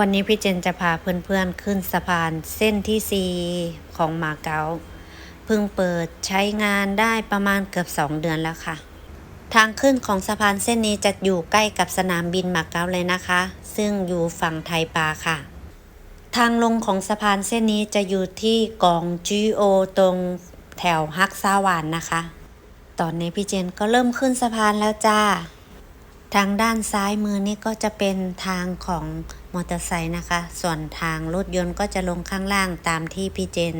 วันนี้พี่เจนจะพาเพื่อนๆขึ้นสะพานเส้นที่ 4 ของมาเก๊าเพิ่งเปิดใช้งานได้ประมาณเกือบ 2 เดือนแล้วค่ะ ทางขึ้นของสะพานเส้นนี้จะอยู่ใกล้กับสนามบินมาเก๊าเลยนะคะ ซึ่งอยู่ฝั่งไทยปาค่ะ ทางลงของสะพานเส้นนี้จะอยู่ที่กองจีโอตรงแถวฮักซาวานนะคะ ตอนนี้พี่เจนก็เริ่มขึ้นสะพานแล้วจ้า ทางด้านซ้ายมือนี่ก็จะเป็นทางของมอเตอร์ไซค์นะคะ ส่วนทางรถยนต์ก็จะลงข้างล่างตามที่พี่เจน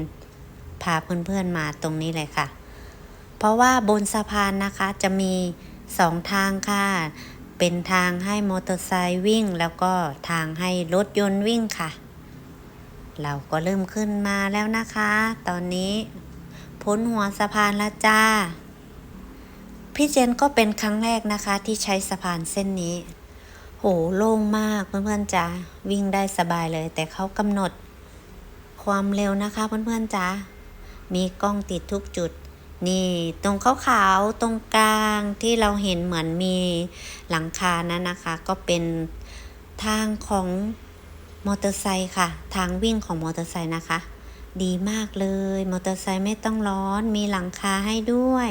พาเพื่อนๆมาตรงนี้เลยค่ะ เพราะว่าบนสะพานนะคะจะมีสองทางค่ะ เป็นทางให้มอเตอร์ไซค์วิ่ง แล้วก็ทางให้รถยนต์วิ่งค่ะ เราก็เริ่มขึ้นมาแล้วนะคะ ตอนนี้พ้นหัวสะพานแล้วจ้า พี่เจนก็เป็นครั้งแรกนะคะที่ใช้สะพานเส้นนี้ โหโล่งมากเพื่อนๆจ๋าวิ่งได้สบายเลย แต่เขากำหนด ความเร็วนะคะเพื่อนๆจ๋ามีกล้องติดทุกจุด นี่ตรงขาวๆตรงกลางที่เราเห็นเหมือนมีหลังคานั้นนะคะ ก็เป็นทางของมอเตอร์ไซค์ค่ะ ทางวิ่งของมอเตอร์ไซค์นะคะ ดีมากเลย มอเตอร์ไซค์ไม่ต้องร้อน มีหลังคาให้ด้วย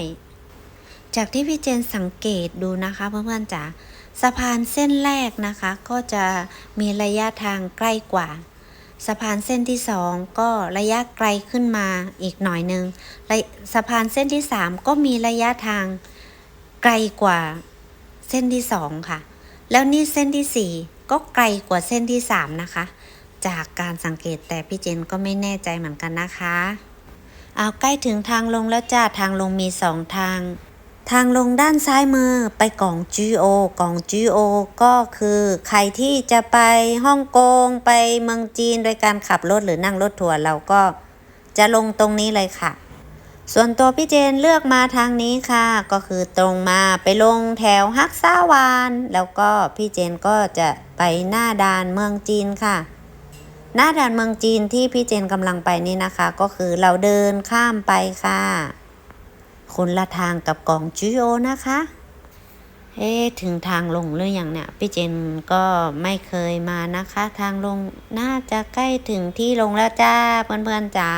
จากที่พี่เจนสังเกตดูนะคะเพื่อนๆจ๋าสะพานเส้นแรกนะคะ ก็จะมีระยะทางใกล้กว่า สะพานเส้นที่สองก็ระยะไกลขึ้นมาอีกหน่อยนึงสะพานเส้นที่สามก็มีระยะทางไกลกว่าเส้นที่สองค่ะ แล้วนี่เส้นที่สี่ก็ไกลกว่าเส้นที่สามนะคะ จากการสังเกตแต่พี่เจนก็ไม่แน่ใจเหมือนกันนะคะ เอาใกล้ถึงทางลงแล้วจ้าทางลงมีสองทาง ทางลงด้านซ้ายมือไปกล่อง GO กล่อง GO ก็คือใครที่จะไปฮ่องกงไปเมืองจีนโดยการขับรถหรือนั่งรถทัวร์เราก็จะลงตรงนี้เลยค่ะ ส่วนตัวพี่เจนเลือกมาทางนี้ค่ะ ก็คือตรงมาไปลงแถวฮักซาวาน แล้วก็พี่เจนก็จะไปหน้าด่านเมืองจีนค่ะ หน้าด่านเมืองจีนที่พี่เจนกำลังไปนี่นะคะ ก็คือเราเดินข้ามไปค่ะ คนละทางกับกล่องจิโอนะคะเอ๊ะถึงทางลงหรืออยังเนี่ยพี่เจนก็ไม่เคยมานะคะ ทางลงน่าจะใกล้ถึงที่ลงแล้วจ้าเพื่อนๆจ๋า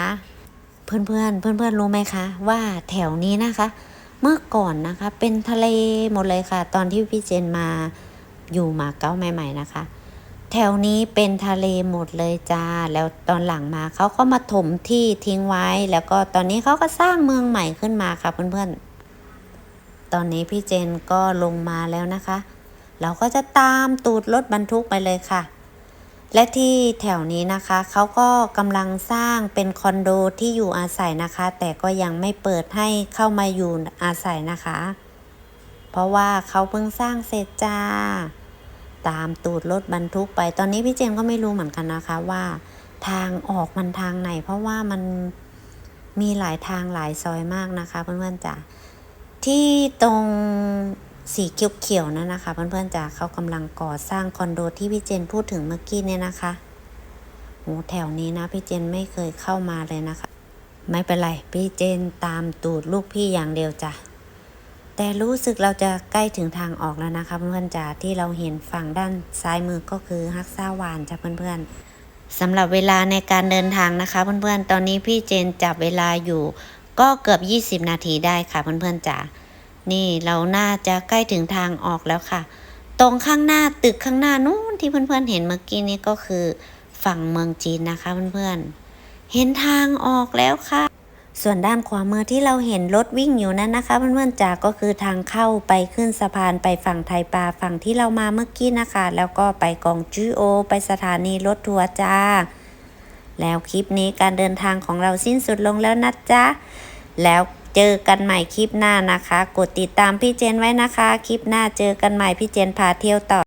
เพื่อนๆเพื่อนๆรู้ไหมคะ ว่าแถวนี้นะคะ เมื่อก่อนนะคะ เป็นทะเลหมดเลยค่ะ ตอนที่พี่เจนมาอยู่มาเก้าใหม่ ๆ นะคะ แถวนี้เป็นทะเลหมดเลยจ้า แล้วตอนหลังมาเขาก็มาถมที่ทิ้งไว้ แล้วก็ตอนนี้เขาก็สร้างเมืองใหม่ขึ้นมาค่ะเพื่อนๆ ตอนนี้พี่เจนก็ลงมาแล้วนะคะ เราก็จะตามตูดรถบรรทุกไปเลยค่ะ และที่แถวนี้นะคะเขาก็กำลังสร้างเป็นคอนโดที่อยู่อาศัยนะคะ แต่ก็ยังไม่เปิดให้เข้ามาอยู่อาศัยนะคะ เพราะว่าเขาเพิ่งสร้างเสร็จจ้า ตามตูดรถบรรทุกไป ตอนนี้พี่เจนก็ไม่รู้เหมือนกันนะคะว่า ทางออกมันทางไหน เพราะว่ามันมีหลายทางหลายซอยมากนะคะเพื่อนๆจ๋าที่ตรงสีเขียวๆนั่นนะคะเพื่อนๆจ๋าเขากำลังก่อสร้างคอนโดที่พี่เจนพูดถึงเมื่อกี้เนี่ยนะคะโอ้แถวนี้นะพี่เจนไม่เคยเข้ามาเลยนะคะ ไม่เป็นไร พี่เจนตามตูดลูกพี่อย่างเดียวจ้ะ แต่รู้สึกเราจะใกล้ถึงทางออกแล้วนะคะเพื่อนๆจ๋าที่เราเห็นฝั่งด้านซ้ายมือก็คือฮักซ่าวานจ้ะเพื่อนๆสำหรับเวลาในการเดินทางนะคะเพื่อนๆตอนนี้พี่เจนจับเวลาอยู่ ก็เกือบ 20 นาทีได้ค่ะเพื่อนๆจ๋านี่เราน่าจะใกล้ถึงทางออกแล้วค่ะ ตรงข้างหน้าตึกข้างหน้านู้นที่เพื่อนๆเห็นเมื่อกี้นี้ก็คือฝั่งเมืองจีนนะคะเพื่อนๆเห็นทางออกแล้วค่ะ ส่วนด้านขวามือที่เราเห็นรถวิ่งอยู่นั้นนะคะเพื่อนๆจ๋าก็คือทางเข้าไปขึ้นสะพานไปฝั่งไทยปาฝั่งที่เรามาเมื่อกี้นะคะ แล้วก็ไปกองจูโอ ไปสถานีรถทัวร์จ้า แล้วคลิปนี้การเดินทางของเราสิ้นสุดลงแล้วนะจ๊ะแล้วเจอกันใหม่คลิปหน้านะคะ กดติดตามพี่เจนไว้นะคะ คลิปหน้าเจอกันใหม่พี่เจนพาเที่ยวต่อ